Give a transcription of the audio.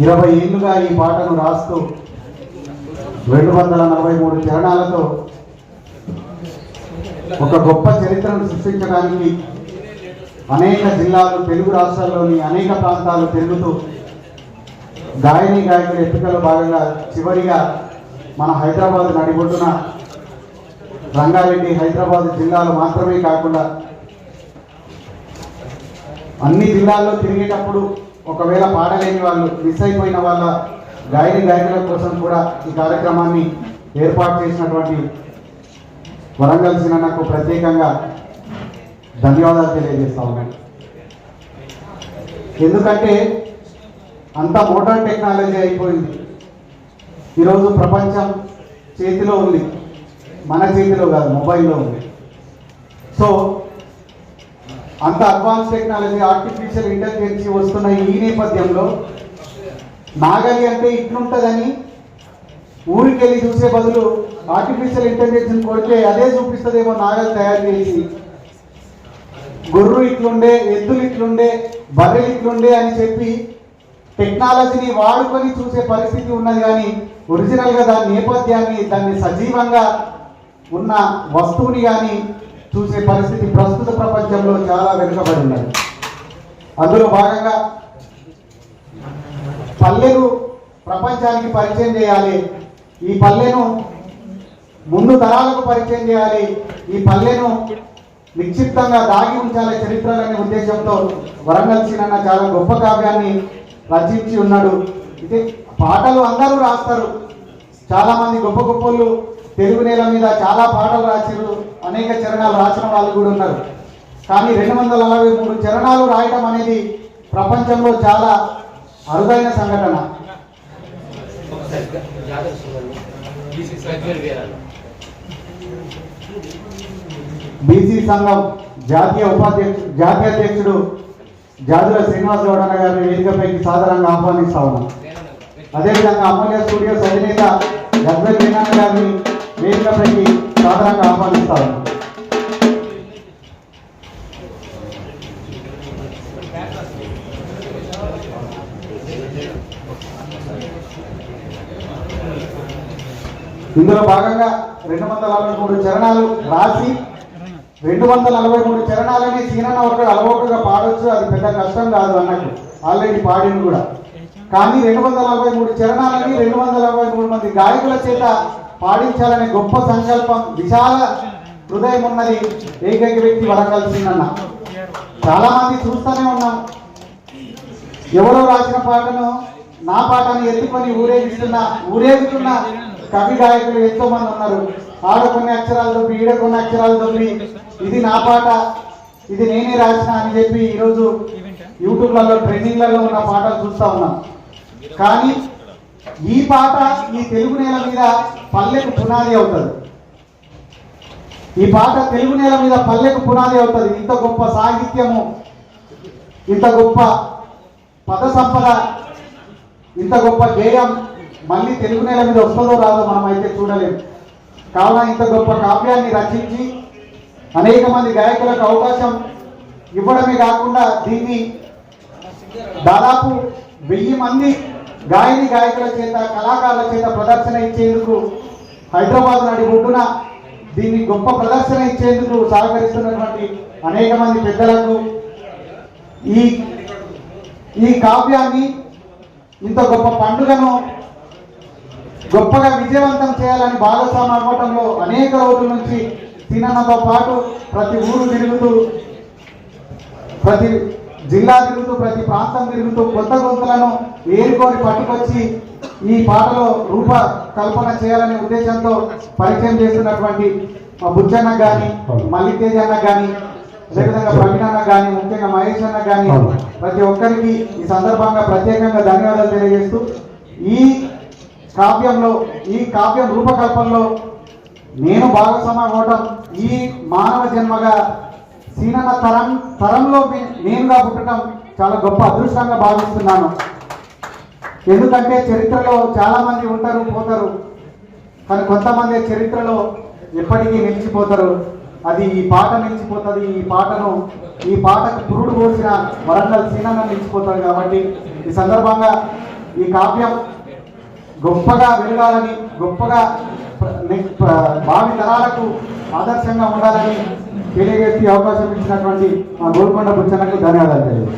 ఇరవై ఏళ్ళుగా ఈ పాటను రాస్తూ రెండు వందల నలభై మూడు చరణాలతో ఒక గొప్ప చరిత్రను సృష్టించడానికి అనేక జిల్లాలు తెలుగు రాష్ట్రాల్లోని అనేక ప్రాంతాలు తిరుగుతూ గాయని గాయకుల ఎంపికలో భాగంగా చివరిగా మన హైదరాబాద్ నడిబొడ్డున రంగారెడ్డి హైదరాబాద్ జిల్లాలో మాత్రమే కాకుండా అన్ని జిల్లాల్లో తిరిగేటప్పుడు ఒకవేళ పాడలేని వాళ్ళు మిస్ అయిపోయిన వాళ్ళ గాయని గాయకుల కోసం కూడా ఈ కార్యక్రమాన్ని ఏర్పాటు చేసినటువంటి వరంగల్ సినన్నకు ప్రత్యేకంగా ధన్యవాదాలు తెలియజేస్తా ఉన్నాను. ఎందుకంటే అంత మోటార్ టెక్నాలజీ అయిపోయింది. ఈరోజు ప్రపంచం చేతిలో ఉంది. మన చేతిలో కాదు మొబైల్లో ఉంది. సో అంత అడ్వాన్స్ టెక్నాలజీ ఆర్టిఫిషియల్ ఇంటెలిజెన్స్ వస్తున్న ఈ నేపథ్యంలో నాగలి అంటే ఇట్లుంటుందని ఊరికెళ్ళి చూసే బదులు ఆర్టిఫిషియల్ ఇంటెలిజెన్స్ కొడితే అదే చూపిస్తుందేమో నాగలి తయారు చేసి. గొర్రు ఇట్లుండే ఎద్దులు ఇట్లుండే బర్రెలు ఇట్లుండే అని చెప్పి టెక్నాలజీని వాడుకొని చూసే పరిస్థితి ఉన్నది కానీ ఒరిజినల్గా దాని నేపథ్యాన్ని దాన్ని సజీవంగా ఉన్న వస్తువుని కానీ చూసే పరిస్థితి ప్రస్తుత ప్రపంచంలో చాలా వెనుకబడి ఉన్నది. అందులో భాగంగా పల్లెలు ప్రపంచానికి పరిచయం చేయాలి. ఈ పల్లెను ముందు తరాలకు పరిచయం చేయాలి. ఈ పల్లెను నిక్షిప్తంగా దాగి ఉంచాలి చరిత్రలనే ఉద్దేశంతో వరంగల్ సీనన్న చాలా గొప్ప కావ్యాన్ని రచించి ఉన్నాడు. ఇది పాటలు అందరూ రాస్తారు. చాలామంది గొప్ప గొప్పలు తెలుగు నేల మీద చాలా పాటలు రాసిరు అనేక చరణాలు రాసిన వాళ్ళు కూడా ఉన్నారు. కానీ రెండు వందల నలభై మూడు చరణాలు రాయటం అనేది ప్రపంచంలో చాలా అరుదైన సంఘటన. బీసీ సంఘం జాతీయ ఉపాధ్యక్షుడు జాతీయ అధ్యక్షుడు జాతుల శ్రీనివాస గౌడన్న గారిని వేదికపైకి సాధారణంగా ఆహ్వానిస్తా ఉన్నాం. అదేవిధంగా అమూల్య స్టూడియోస్ అధినేత గద్వల్ వినాయక గారిని వేదికపైకి సాధారణంగా ఆహ్వానిస్తా ఇందులో భాగంగా రెండు వందల నలభై మూడు చరణాలు రాసి రెండు వందల నలభై మూడు చరణాలని సీనన్న ఒకడు అలవోకగా పాడొచ్చు అది పెద్ద కష్టం కాదు అన్నట్టు. ఆల్రెడీ పాడింది కూడా. కానీ రెండు వందల నలభై మూడు చరణాలని రెండు వందల నలభై మూడు మంది గాయకుల చేత పాడించాలనే గొప్ప సంకల్పం విశాల హృదయం ఉన్నది ఏకైక వ్యక్తి వరంగల్ అన్న చాలా మంది చూస్తూనే ఉన్నాం ఎవరో రాసిన పాటను నా పాటను ఎత్తుకొని ఊరేగిస్తున్న ఊరేగుతున్న కవి గాయకులు ఎంతో మంది ఉన్నారు. ఆడ కొన్ని అక్షరాలు తప్పి ఈడ కొన్ని అక్షరాలు తప్పి ఇది నా పాట ఇది నేనే రాసిన అని చెప్పి ఈరోజు యూట్యూబ్లలో ట్రెండింగ్లలో ఉన్న పాటలు చూస్తూ ఉన్నాం. కానీ ఈ పాట ఈ తెలుగు నేల మీద పల్లెకు పునాది అవుతుంది. ఈ పాట తెలుగు నేల మీద పల్లెకు పునాది అవుతుంది. ఇంత గొప్ప సాహిత్యము ఇంత గొప్ప పద సంపద ఇంత గొప్ప గేయం మళ్ళీ తెలుగు నేల మీద వస్తుందో రాదో మనం అయితే చూడలేము కావున ఇంత గొప్ప కావ్యాన్ని రచించి అనేక మంది గాయకులకు అవకాశం ఇవ్వడమే కాకుండా దీన్ని దాదాపు వెయ్యి మంది గాయని గాయకుల చేత కళాకారుల చేత ప్రదర్శన ఇచ్చేందుకు హైదరాబాద్ నడి ఒడ్డున దీన్ని గొప్ప ప్రదర్శన ఇచ్చేందుకు సహకరిస్తున్నటువంటి అనేక మంది పెద్దలకు ఈ ఈ కావ్యాన్ని ఇంత గొప్ప పండుగను గొప్పగా విజయవంతం చేయాలని భాగస్వామి అవ్వటంలో అనేక రోజుల నుంచి తినన్నతో పాటు ప్రతి ఊరు తిరుగుతూ ప్రతి జిల్లా తిరుగుతూ ప్రతి ప్రాంతం తిరుగుతూ కొత్త గొంతులను ఏరుకొని పట్టుకొచ్చి ఈ పాటలో రూప కల్పన చేయాలనే ఉద్దేశంతో పరిచయం చేస్తున్నటువంటి మా బుచ్చన్న కానీ మల్లితేజ్ అన్న కానీ అదేవిధంగా ప్రవీణ్ అన్న కానీ ముఖ్యంగా మహేష్ అన్న కానీ ప్రతి ఒక్కరికి ఈ సందర్భంగా ప్రత్యేకంగా ధన్యవాదాలు తెలియజేస్తూ ఈ కావ్యంలో ఈ కావ్యం రూపకల్పనలో నేను భాగస్వామ్యం అవ్వడం ఈ మానవ జన్మగా సీనన్న తరం తరంలో నేనుగా పుట్టడం చాలా గొప్ప అదృష్టంగా భావిస్తున్నాను. ఎందుకంటే చరిత్రలో చాలామంది ఉంటారు పోతారు. కానీ కొంతమంది చరిత్రలో ఎప్పటికీ నిలిచిపోతారు. అది ఈ పాట నిలిచిపోతుంది ఈ పాటను ఈ పాటకు పురుడు పోసిన వరంగల్ సీనన్న నిలిచిపోతారు కాబట్టి ఈ సందర్భంగా ఈ కావ్యం గొప్పగా వెలగాలని గొప్పగా భావి తరాలకు ఆదర్శంగా ఉండాలని తెలియజేసి అవకాశం ఇచ్చినటువంటి మా గోల్కొండ బుచ్చనకు ధన్యవాదాలు తెలియదు